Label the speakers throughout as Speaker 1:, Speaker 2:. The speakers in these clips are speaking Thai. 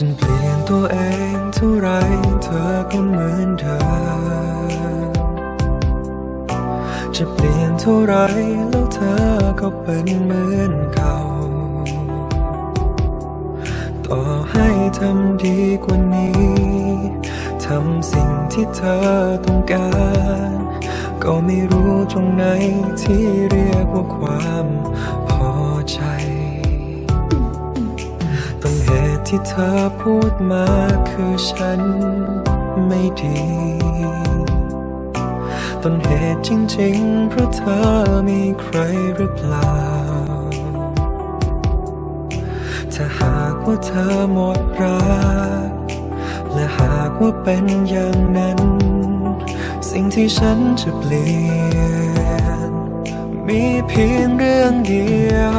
Speaker 1: ฉันเปลี่ยนตัวเองเท่าไรเธอก็เหมือนเดิมจะเปลี่ยนเท่าไรแล้วเธอก็เป็นเหมือนเก่า ต่อให้ทำดีกว่านี้ ทำสิ่งที่เธอต้องการ ก็ไม่รู้ตรงไหนที่เรียกว่าความ ที่เธอพูดมาคือฉันไม่ดี ต้นเหตุจริงๆ เพราะเธอมีใครหรือเปล่า ถ้าหากว่าเธอหมดรัก และหากว่าเป็นอย่างนั้น สิ่งที่ฉันจะเปลี่ยน มีเพียงเรื่องเดียว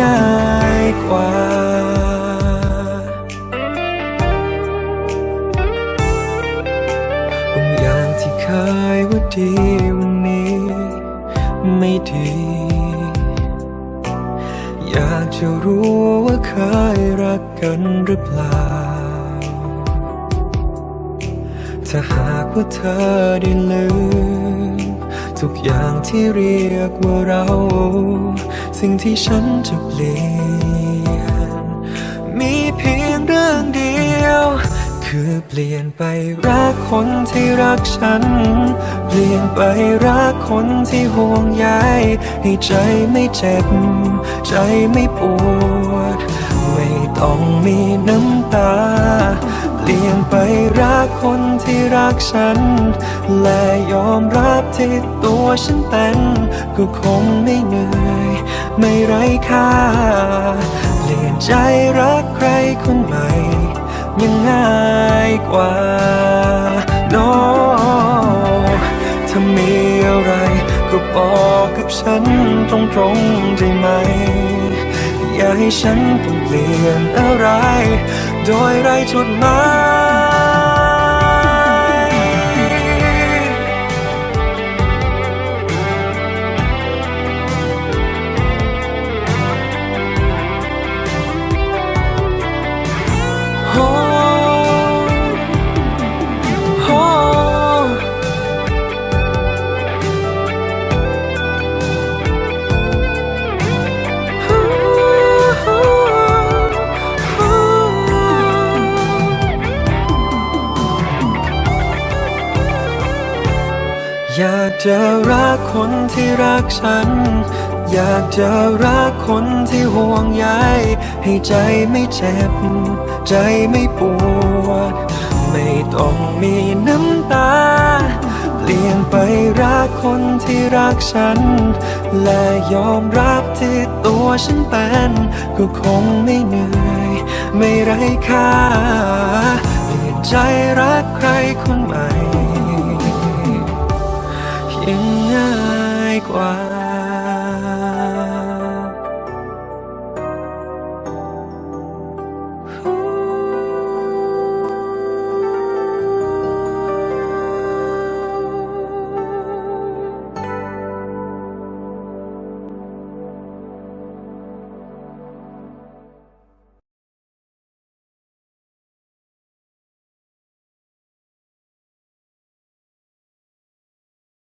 Speaker 1: ง่ายกว่า บางอย่างที่เคยว่าดีวันนี้ ไม่ดี อยากจะรู้ว่าเคยรักกันหรือเปล่า ถ้าหากว่าเธอได้ลืมทุกอย่างที่เรียกว่าเรา สิ่งที่ฉันจะเปลี่ยน มีเพียงเรื่องเดียว คือเปลี่ยนไปรักคนที่รักฉัน เปลี่ยนไปรักคนที่ห่วงใยให้ใจไม่เจ็บ ใจไม่ปวด ไม่ต้องมีน้ำตาเปลี่ยนไปรักคนที่รักฉัน และยอมรับที่ตัวฉันเป็นก็คงไม่เหนื่อย ไม่ไร้ค่าเปลี่ยนใจรักใครคนใหม่ ยังง่ายกว่า no ถ้ามีอะไรก็บอกกับฉันตรงๆได้ไหม อย่าให้ฉันต้องเปลี่ยนอะไร โดยไรจุดหมาย อยากจะรักคนที่รักฉัน อยากจะรักคนที่ห่วงใยให้ใจไม่เจ็บ ใจไม่ปวด ไม่ต้องมีน้ำตา เปลี่ยนไปรักคนที่รักฉัน และยอมรับที่ตัวฉันเป็นก็คงไม่เหนื่อย ไม่ไร้ค่าเปลี่ยนใจรักใครคนใหม่ ยังง่ายกว่า